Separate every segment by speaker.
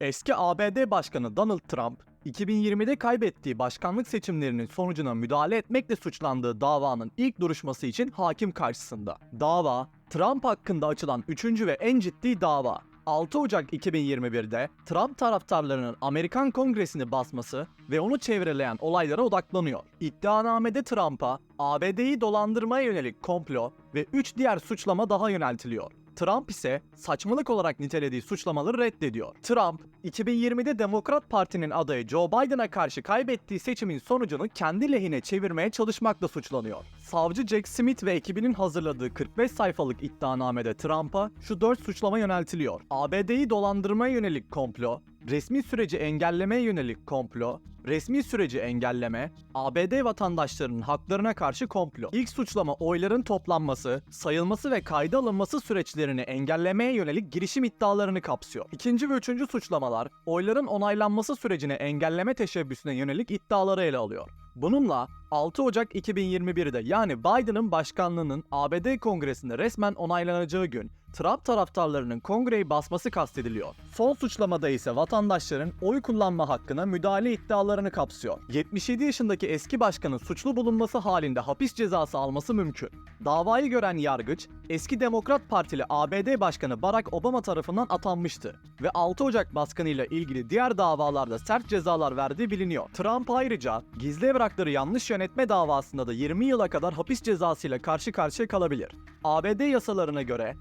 Speaker 1: Eski ABD Başkanı Donald Trump, 2020'de kaybettiği başkanlık seçimlerinin sonucuna müdahale etmekle suçlandığı davanın ilk duruşması için hakim karşısında. Dava, Trump hakkında açılan üçüncü ve en ciddi dava. 6 Ocak 2021'de Trump taraftarlarının Amerikan Kongresi'ni basması ve onu çevreleyen olaylara odaklanıyor. İddianamede Trump'a ABD'yi dolandırmaya yönelik komplo ve 3 diğer suçlama daha yöneltiliyor. Trump ise saçmalık olarak nitelediği suçlamaları reddediyor. Trump, 2020'de Demokrat Parti'nin adayı Joe Biden'a karşı kaybettiği seçimin sonucunu kendi lehine çevirmeye çalışmakla suçlanıyor. Savcı Jack Smith ve ekibinin hazırladığı 45 sayfalık iddianamede Trump'a şu 4 suçlama yöneltiliyor. ABD'yi dolandırmaya yönelik komplo, resmi süreci engellemeye yönelik komplo, resmi süreci engelleme, ABD vatandaşlarının haklarına karşı komplo. İlk suçlama oyların toplanması, sayılması ve kayda alınması süreçlerini engellemeye yönelik girişim iddialarını kapsıyor. İkinci ve üçüncü suçlamalar, oyların onaylanması sürecini engelleme teşebbüsüne yönelik iddiaları ele alıyor. Bununla 6 Ocak 2021'de yani Biden'ın başkanlığının ABD Kongresi'nde resmen onaylanacağı gün Trump taraftarlarının kongreyi basması kastediliyor. Son suçlamada ise vatandaşların oy kullanma hakkına müdahale iddialarını kapsıyor. 77 yaşındaki eski başkanın suçlu bulunması halinde hapis cezası alması mümkün. Davayı gören yargıç, eski Demokrat Partili ABD Başkanı Barack Obama tarafından atanmıştı ve 6 Ocak baskınıyla ilgili diğer davalarda sert cezalar verdiği biliniyor. Trump ayrıca gizli evrakları yanlış yönetme davasında da 20 yıla kadar hapis cezasıyla karşı karşıya kalabilir. ABD yasalarına göre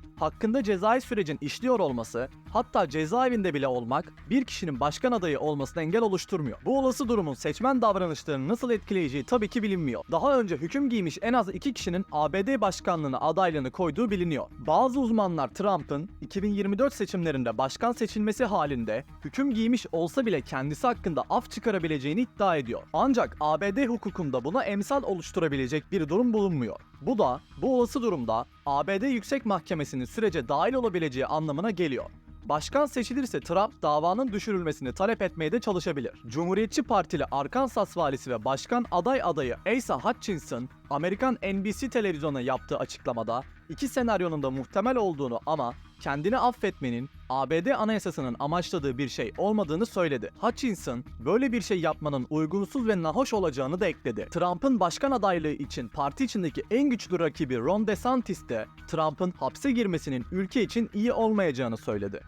Speaker 1: hakkında cezai sürecin işliyor olması, hatta cezaevinde bile olmak bir kişinin başkan adayı olmasına engel oluşturmuyor. Bu olası durumun seçmen davranışlarını nasıl etkileyeceği tabii ki bilinmiyor. Daha önce hüküm giymiş en az iki kişinin ABD başkanlığına adaylığını koyduğu biliniyor. Bazı uzmanlar Trump'ın 2024 seçimlerinde başkan seçilmesi halinde hüküm giymiş olsa bile kendisi hakkında af çıkarabileceğini iddia ediyor. Ancak ABD hukukunda buna emsal oluşturabilecek bir durum bulunmuyor. Bu da bu olası durumda ABD Yüksek Mahkemesi'nin sürece dahil olabileceği anlamına geliyor. Başkan seçilirse Trump davanın düşürülmesini talep etmeye de çalışabilir. Cumhuriyetçi Partili Arkansas valisi ve başkan aday adayı Asa Hutchinson, Amerikan NBC televizyona yaptığı açıklamada iki senaryonun da muhtemel olduğunu ama kendini affetmenin ABD anayasasının amaçladığı bir şey olmadığını söyledi. Hutchinson, böyle bir şey yapmanın uygunsuz ve nahoş olacağını da ekledi. Trump'ın başkan adaylığı için parti içindeki en güçlü rakibi Ron DeSantis de Trump'ın hapse girmesinin ülke için iyi olmayacağını söyledi.